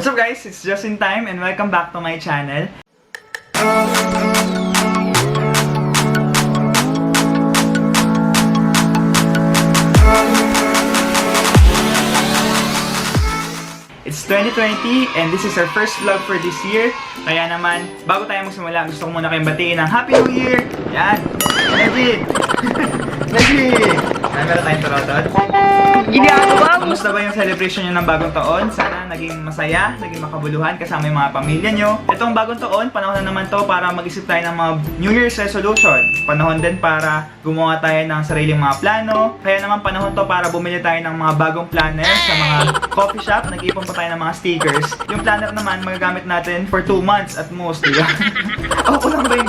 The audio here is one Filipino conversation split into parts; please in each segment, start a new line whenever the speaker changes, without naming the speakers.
What's up guys? It's Just in Time and welcome back to my channel. It's 2020 and this is our first vlog for this year. Kaya naman, bago tayo magsimula, gusto ko muna kayong batiin ng Happy New Year! Yan! Energy! Ay, meron tayong turotot.
Mo!
Kamusta ba yung celebration nyo ng bagong taon? Sana naging masaya, naging makabuluhan kasama yung mga pamilya nyo. Itong bagong taon, panahon na naman to para mag-isip tayo ng mga New Year's resolution. Panahon din para gumawa tayo ng sariling mga plano. Kaya naman panahon to para bumili tayo ng mga bagong planner sa mga coffee shop. Nag-ipon pa tayo ng mga stickers. Yung planner naman, magagamit natin for 2 months at most, di ba?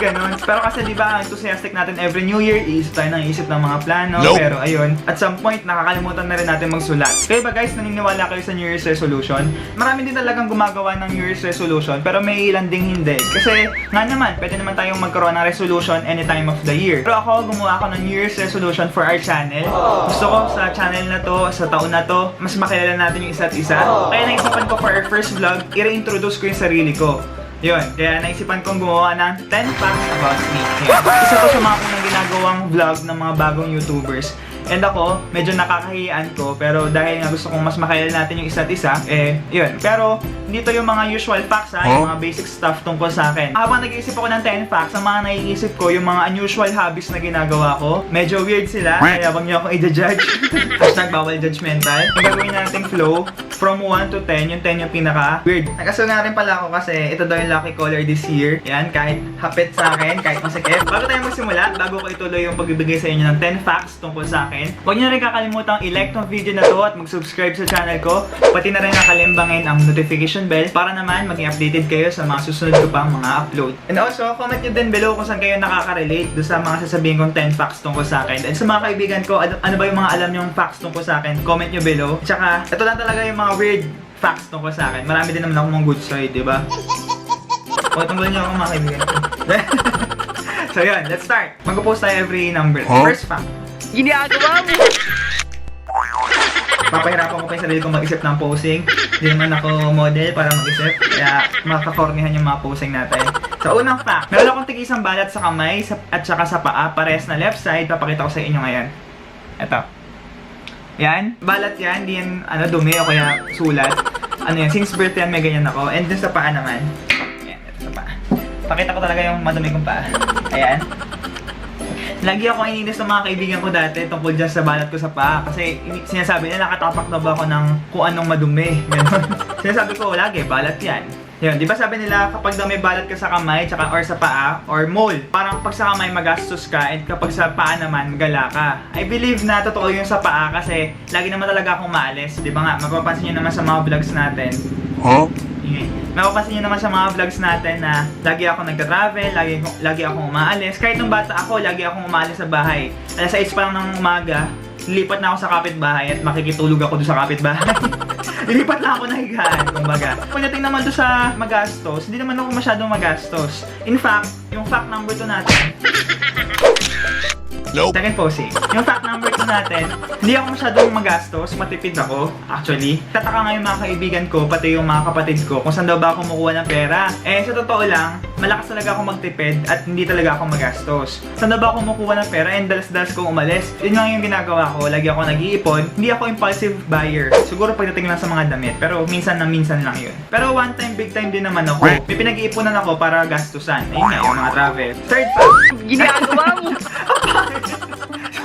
ganun? Pero kasi di ba, ang enthusiastic natin every New Year, iisip tayo ng isip ng mga plano.
Nope.
Pero ayun, at some point, nakakalimutan na rin natin magsulat. Kaya ba guys, naniniwala kayo sa New Year's resolution? Marami din talagang gumagawa ng New Year's resolution, pero may ilan ding hindi. Kasi nga naman, pwede naman tayong magkaroon ng resolution any time of the year. Pero ako, gumawa ako ng New Year's resolution for our channel. Gusto ko sa channel na to, sa taon na to, mas makilala natin yung isa't isa. Kaya naisipan ko for our first vlog, i-reintroduce ko yung sarili ko. Yun, kaya naisipan kong gumawa ng 10 facts about me. Yun. Isa to sa mga unang ginagawang vlog ng mga bagong YouTubers. And ako, medyo nakakahiyan ko, pero dahil nga gusto kong mas makilala natin yung isa't isa, eh, yun. Pero, hindi to yung mga usual facts ha, yung mga basic stuff tungkol sa akin. Habang nag-iisip ako ng 10 facts, ang mga naiisip ko, yung mga unusual hobbies na ginagawa ko, medyo weird sila, kaya wag niyo akong i-judge. Hashtag bawal judgmental. Yung gagawin nating flow, from 1 to 10, yung 10 yung pinaka weird. Nagkaso nga rin pala ako kasi ito daw yung lucky color this year. Yan, kahit hapit sa akin, kahit masikip. Bago tayo magsimula, bago ko ituloy yung pagbibigay sa inyo ng 10 facts tungkol sa akin, huwag niyo rin kakalimutan i-like tong video na to at mag-subscribe sa channel ko. Pati na rin nakalimbangin ang notification bell para naman maging updated kayo sa mga susunod ko pang mga upload. And also, comment nyo din below kung saan kayo nakaka-relate do sa mga sasabihin kong 10 facts tungkol sa akin. And sa mga kaibigan ko, ano, ano ba yung mga alam yung facts tungkol sa akin, comment nyo below. Tsaka, ito lang talaga yung mga weird facts tungkol sa akin. Marami din naman ako mga good side, di ba? O, tunggulan niyo ako mga kaibigan so yun, let's start. Mag-post tayo every number.
Huh?
First fact.
Ginagawa mo!
Papahirapan ko pa yung sarili ko mag-isip ng posing. Hindi naman ako model para mag-isip. Kaya makakornihan yung mga posing natin. So, unang fact. Meron akong tigisang balat sa kamay at saka sa paa. Parehas na left side. Papakita ko sa inyo ngayon. Ito. Yan. Balat yan. Di yan ano, dumi o kaya sulat. Ano yan. Since birth yan, may ganyan ako. And dun sa paa naman. Ayan. Ito sa paa. Pakita ko talaga yung madumi kong paa. Ayan. Lagi ako ininis ng mga kaibigan ko dati tungkol dyan sa balat ko sa paa. Kasi sinasabi nila nakatapak na ba ako ng kung anong madumi. Sinasabi ko lagi, balat yan. Yun, di ba sabi nila kapag daw may balat ka sa kamay tsaka or sa paa or mole, parang pag sa kamay magastos ka and kapag sa paa naman gala ka. I believe na totoo yung sa paa kasi lagi naman talaga akong maalis. Di ba nga, mapapansin nyo naman sa mga vlogs natin,
Huh?
Mapapansin nyo naman sa mga vlogs natin na lagi ako nagta-travel, lagi, lagi akong umaalis. Kahit nung bata ako, lagi akong umaalis sa bahay. Alas 6 pa lang ng umaga, lilipat na ako sa kapitbahay at makikitulog ako doon sa kapitbahay. lilipat na ako na higaan, kumbaga. Pagdating naman doon sa magastos, hindi naman ako masyadong magastos. In fact, yung fact number 2 natin,
Nope.
Second posing. Yung fact number 2 natin, hindi ako masyadong magastos, matipid ako, actually. Tataka nga yung mga kaibigan ko, pati yung mga kapatid ko, kung saan daw ba ako kumukuha ng pera. Eh, sa totoo lang, malakas talaga ako magtipid at hindi talaga ako magastos. Saan daw ba ako kumukuha ng pera and dalas-dalas kong umalis? Yun lang yung ginagawa ko, lagi ako nag-iipon. Hindi ako impulsive buyer. Siguro pagdating lang sa mga damit, pero minsan na minsan lang yun. Pero one time, big time din naman ako. May pinag-iipunan ako para gastusan. Ayun nga, yung mga travel. Third fact,
Ginagawa mo!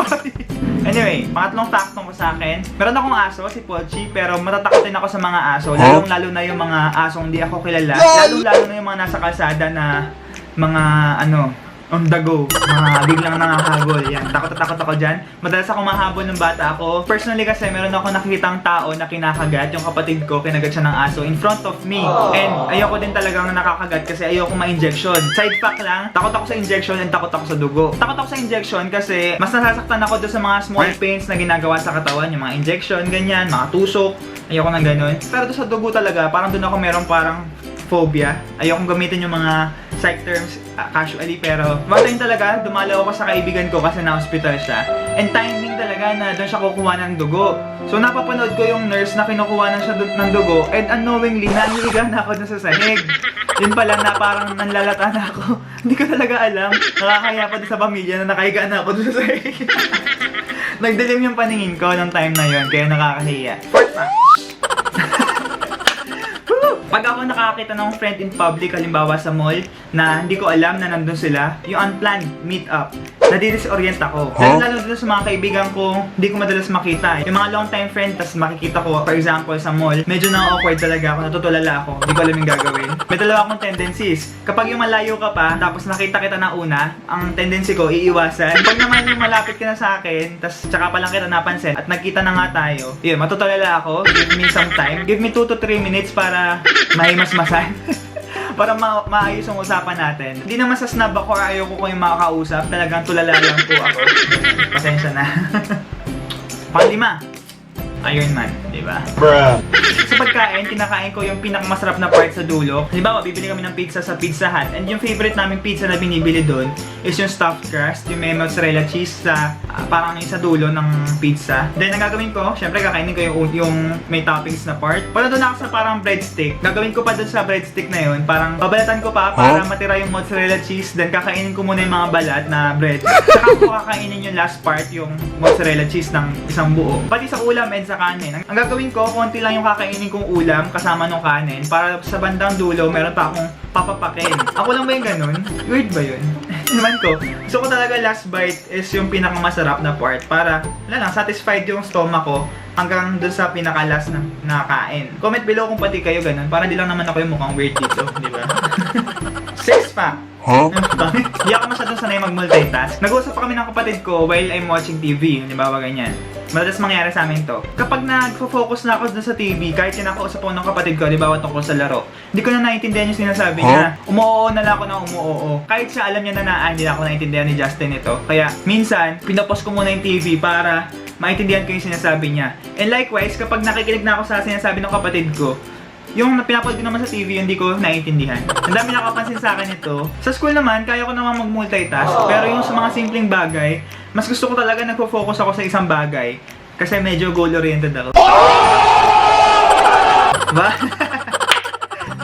Sorry. Anyway, pangatlong fact tungkol sa akin. Meron akong aso, si Pochi, pero matatakot din ako sa mga aso. Lalong lalo na yung mga asong hindi ako kilala. Lalong lalo na yung mga nasa kalsada na mga ano, on the go. Mga biglang nakahagol. Yan, takot na takot ako dyan. Madalas ako mahabol ng bata ako. Personally kasi, meron ako nakikitang tao na kinakagat. Yung kapatid ko, kinagat siya ng aso in front of me. And ayoko din talagang nakakagat kasi ayoko ma-injection. Side fact lang, takot ako sa injection and takot ako sa dugo. Takot ako sa injection kasi mas nasasaktan ako doon sa mga small pains na ginagawa sa katawan. Yung mga injection, ganyan, mga tusok. Ayoko ng ganun. Pero doon sa dugo talaga, parang doon ako meron parang phobia. Ayokong gamitin yung mga psych terms ah, casually pero one talaga dumalaw ako sa kaibigan ko kasi na-hospital siya. And timing talaga na doon siya kukuha ng dugo. So napapanood ko yung nurse na kinukuha na siya dun- ng dugo and unknowingly nahihiga na ako dun sa sahig. Yun pala na parang nanlalata na ako. Hindi ko talaga alam. Nakakaya pa din sa pamilya na nakahiga na ako dun sa sahig. Nagdilim yung paningin ko ng time na yon kaya nakakahiya. Fourth. Pag ako nakakita ng friend in public, halimbawa sa mall, na hindi ko alam na nandun sila, yung unplanned meet up, nadidisorient ako. Lalo lalo dito sa mga kaibigan ko, hindi ko madalas makita. Yung mga long time friend, tas makikita ko, for example, sa mall, medyo na-awkward talaga ako, natutulala ako, hindi ko alam yung gagawin. May dalawa akong tendencies. Kapag yung malayo ka pa, tapos nakita kita na una, ang tendency ko, iiwasan. Pag naman yung malapit ka na sa akin, tas tsaka pa lang kita napansin, at nagkita na nga tayo, yun, matutulala ako, give me some time, give me 2 to 3 minutes para mahimasmasan. para ma maayos ang usapan natin. Hindi naman sa snub ako ayoko ko yung makakausap. Talagang tulala lang po ako. Pasensya na. Panglima, Iron Man, di ba?
Bruh.
Sa pagkain, kinakain ko yung pinakamasarap na part sa dulo. Halimbawa, bibili kami ng pizza sa Pizza Hut. And yung favorite namin pizza na binibili doon is yung stuffed crust, yung may mozzarella cheese sa parang yung sa dulo ng pizza. Then, ang gagawin ko, syempre kakainin ko yung, yung may toppings na part. Pala doon ako sa parang breadstick. Gagawin ko pa doon sa breadstick na yun. Parang babalatan ko pa para matira yung mozzarella cheese. Then, kakainin ko muna yung mga balat na bread. Saka ko kakainin yung last part, yung mozzarella cheese ng isang buo. Pati sa ulam and sa kanin. Ang, ang gagawin ko, konti lang yung kakainin kong ulam kasama ng kanin. Para sa bandang dulo, meron pa akong papapakin. Ako lang ba yung ganun? Weird ba yun? Naman ko. Gusto ko talaga last bite is yung pinakamasarap na part para, wala lang, satisfied yung stomach ko hanggang dun sa pinaka-last na nakain. Comment below kung pati kayo ganun para di lang naman ako yung mukhang weird dito, di ba? Six pack.
Huh?
Hindi ako masyadong sanay mag-multitask. Nag-uusap pa kami ng kapatid ko while I'm watching TV, ba ganyan. Madalas mangyari sa amin to. Kapag nagfo-focus na ako dun sa TV, kahit kinakausap ako ng kapatid ko, di ba, tungkol sa laro, hindi ko na naiintindihan yung sinasabi niya. Umuoo na lang ako ng umuoo. Kahit siya alam niya na na hindi na ako naiintindihan ni Justin ito. Kaya minsan, pinapos ko muna yung TV para maintindihan ko yung sinasabi niya. And likewise, kapag nakikinig na ako sa sinasabi ng kapatid ko, yung pinapanood ko naman sa TV, hindi ko naiintindihan. Ang dami nakapansin sa akin ito. Sa school naman, kaya ko naman mag-multitask. Pero yung sa mga simpleng bagay, mas gusto ko talaga nagpo-focus ako sa isang bagay. Kasi medyo goal-oriented ako. Ba?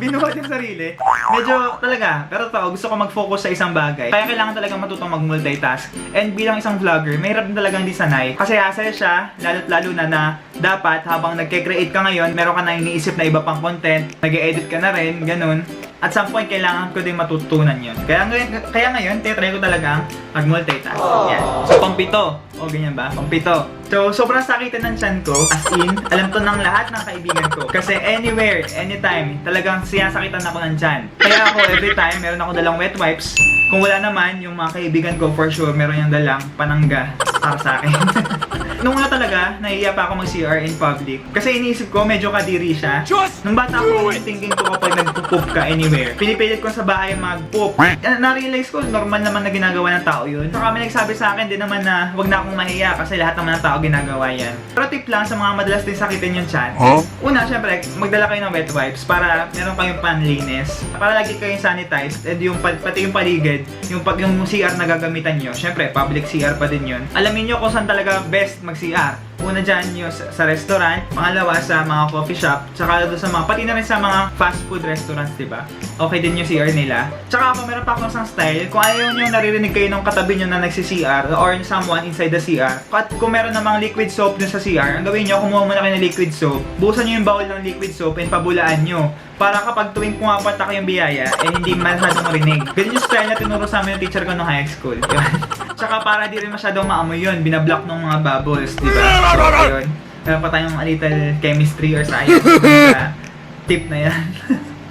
Binuhat yung sarili. Medyo talaga, pero totoo, gusto ko mag-focus sa isang bagay. Kaya kailangan talaga matutong mag-multitask. And bilang isang vlogger, mahirap din talagang di sanay. Kasi hassle siya, lalo't lalo na na dapat habang nagke-create ka ngayon, meron ka na iniisip na iba pang content, nag edit ka na rin, ganun. At some point, kailangan ko din matutunan yun. Kaya ngayon, kaya ngayon tinatry ko talaga mag-multitask. Yan. So, pampito. O, ganyan ba? Pampito. So, sobrang sakitan ng chan ko. As in, alam to ng lahat ng kaibigan ko. Kasi anywhere, anytime, talagang siyasakitan ako ng chan. Kaya ako, every time, meron ako dalang wet wipes. Kung wala naman, yung mga kaibigan ko, for sure, meron yung dalang panangga para sa akin. Nung una talaga, nahihiya pa ako mag-CR in public. Kasi iniisip ko, medyo kadiri siya. Nung bata ako, thinking ko kapag nagpo-poop ka anywhere, pinipilit ko sa bahay mag-poop. Na-realize ko, normal naman na ginagawa ng tao yun. Saka may nagsabi sa akin din naman na wag na akong mahiya kasi lahat naman ng tao ginagawa yan. Pero tip lang sa mga madalas din sakitin yung chan.
Huh?
Una, syempre, magdala kayo ng wet wipes para meron kayong panlinis. Para lagi kayong sanitized and yung pa- pati yung paligid, yung pag yung CR na gagamitan nyo, syempre, public CR pa din yun. Alamin nyo kung saan talaga best mag-CR. Una dyan yung sa, sa restaurant, pangalawa sa mga coffee shop, tsaka doon sa mga, pati na rin sa mga fast food restaurants, di ba? Okay din yung CR nila. Tsaka ako, meron pa akong isang style, kung ayaw nyo naririnig kayo ng katabi nyo na nagsi-CR or someone inside the CR, at kung meron namang liquid soap dun sa CR, ang gawin nyo, kumuha muna kayo ng liquid soap, buhusan nyo yung bowl ng liquid soap and pabulaan nyo. Para kapag tuwing pumapatak yung biyaya, eh hindi masyadong marinig. Ganyan yung style na tinuro sa amin ng teacher ko nung high school. Tsaka para di rin masyadong maamoy yun, binablock ng mga bubbles, di ba? So, yun. Meron pa tayong a little chemistry or science sa tip na yan.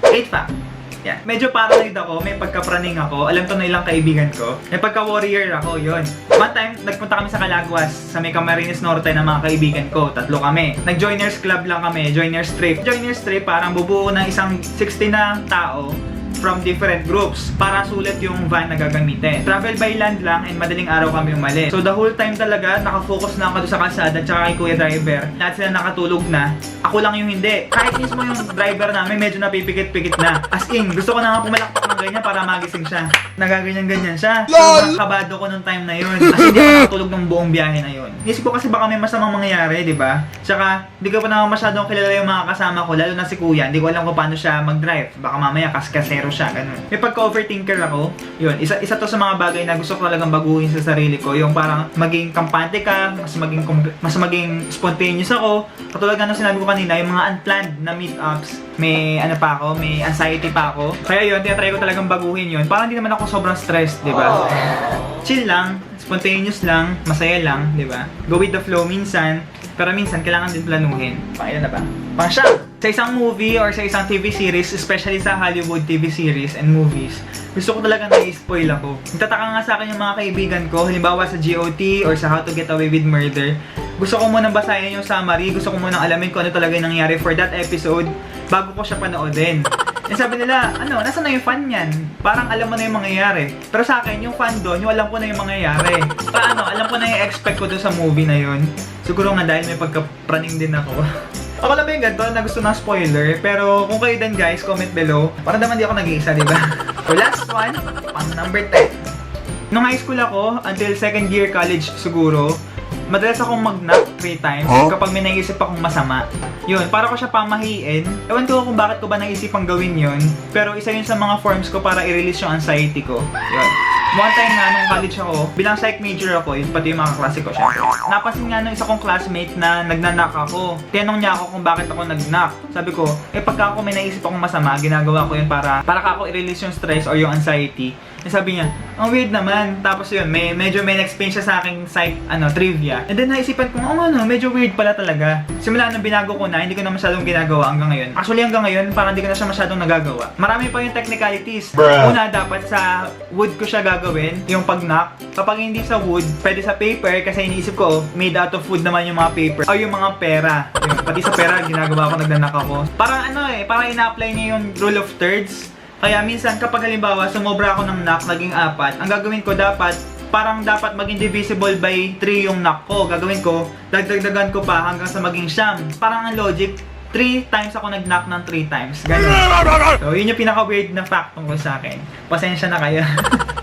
8 fact. Yan. Medyo paranoid ako, may pagkapraning ako. Alam to na ilang kaibigan ko. May pagka-warrior ako, yon. One time, nagpunta kami sa Calaguas, sa may Camarines Norte ng mga kaibigan ko. Tatlo kami. Nag-joiners club lang kami, joiners trip. Joiners trip, parang bubuo ng isang 60 na tao from different groups para sulit yung van na gagamitin. Travel by land lang and madaling araw kami umalis. So the whole time talaga, nakafocus na ako sa kalsada tsaka kay kuya driver. Lahat sila nakatulog na. Ako lang yung hindi. Kahit mismo yung driver namin medyo napipikit-pikit na. As in, gusto ko na nga pumalakpak ganyan para magising siya. Nagaganyan-ganyan siya. So, kabado ko nung time na yun. Kasi hindi ako nakatulog ng buong biyahe na yun. Isip ko kasi baka may masamang mangyayari, di ba? Tsaka, hindi ko pa naman masyadong kilala yung mga kasama ko, lalo na si kuya. Hindi ko alam kung paano siya mag-drive. Baka mamaya kaskasero siya, ganun. May pagka-overthinker ako. Yun, isa, isa to sa mga bagay na gusto ko talagang baguhin sa sarili ko. Yung parang maging kampante ka, mas maging, mas maging spontaneous ako. Katulad nga ng sinabi ko kanina, yung mga unplanned na meetups, may ano pa ako, may anxiety pa ako. Kaya yun, tinatry ko talagang baguhin yun. Parang hindi naman ako sobrang stressed, di ba? Chill lang, spontaneous lang, masaya lang, di ba? Go with the flow minsan, pero minsan kailangan din planuhin. Pakailan na ba? Pang siya! Sa isang movie or sa isang TV series, especially sa Hollywood TV series and movies, gusto ko talaga na-spoil ako. Nagtataka nga sa akin yung mga kaibigan ko, halimbawa sa GOT or sa How to Get Away with Murder, gusto ko munang basahin yung summary, gusto ko munang alamin kung ano talaga yung nangyari for that episode bago ko siya panoodin. And sabi nila, ano, nasa na yung fan yan? Parang alam mo na yung mangyayari. Pero sa akin, yung fan doon, yung alam ko na yung mangyayari. Paano, alam ko na yung expect ko doon sa movie na yun. Siguro nga dahil may pagkapraning din ako. ako lang ba yung ganito na gusto ng spoiler? Pero kung kayo din guys, comment below. Para naman di ako nag-iisa, di ba? so last one, pang number 10. Nung high school ako, until second year college siguro, madalas akong mag-knock three times kapag may naisip akong masama. Yun, para ko siya pamahiin. Ewan ko kung bakit ko ba naisipang gawin yun. Pero isa yun sa mga forms ko para i-release yung anxiety ko. Yun. One time nga nung college ako, bilang psych major ako, yun pati yung mga klase ko syempre. Napansin nga nung isa kong classmate na nagnanak ako. Tinanong niya ako kung bakit ako nagnak. Sabi ko, eh pagka ako may naisip akong masama, ginagawa ko yun para para ka ako i-release yung stress or yung anxiety. Eh, sabi niya, ang weird naman. Tapos yun, may, medyo may explain siya sa aking site, ano, trivia. And then naisipan ko, oh ano, medyo weird pala talaga. Simula nung binago ko na, hindi ko na masyadong ginagawa hanggang ngayon. Actually hanggang ngayon, parang hindi ko na siya masyadong nagagawa. Marami pa yung technicalities.
Bruh.
Una, dapat sa wood ko siya gagawin, yung pag-knock. Kapag hindi sa wood, pwede sa paper kasi iniisip ko, made out of wood naman yung mga paper. O yung mga pera. Yung, pati sa pera, ginagawa ko, nagnanak ako. Parang ano eh, parang ina-apply niya yung rule of thirds. Kaya minsan kapag halimbawa sumobra ako ng knock, naging apat, ang gagawin ko dapat, parang dapat maging divisible by 3 yung knock ko. Gagawin ko, dagdagdagan ko pa hanggang sa maging siyam. Parang ang logic, 3 times ako nag-knock ng 3 times. Ganun. So, yun yung pinaka-weird na fact tungkol sa akin. Pasensya na kayo.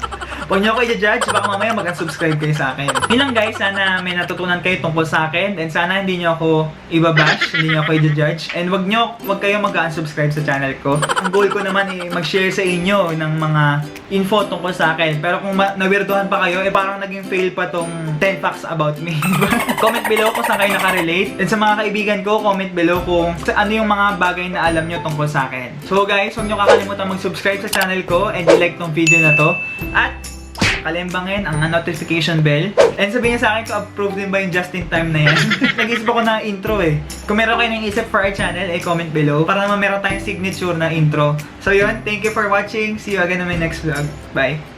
Huwag niyo ako i-judge, baka mamaya mag-unsubscribe kayo sa akin. Yun lang guys, sana may natutunan kayo tungkol sa akin and sana hindi niyo ako ibabash, hindi niyo ako i-judge and wag niyo, wag kayo mag-unsubscribe sa channel ko. Ang goal ko naman ay mag-share sa inyo ng mga info tungkol sa akin. Pero kung nawirduhan pa kayo, eh parang naging fail pa tong 10 facts about me. comment below kung saan kayo nakarelate. And sa mga kaibigan ko, comment below kung sa- ano yung mga bagay na alam nyo tungkol sa akin. So guys, huwag nyo kakalimutan mag-subscribe sa channel ko and i-like tong video na to. At kalimbangin ang notification bell. And sabihin niya sa akin kung approve din ba yung just in time na yan. Nag-isip ako na intro eh. Kung meron kayo ng isip for our channel, eh comment below. Para naman meron tayong signature na intro. So yun, thank you for watching. See you again on my next vlog. Bye!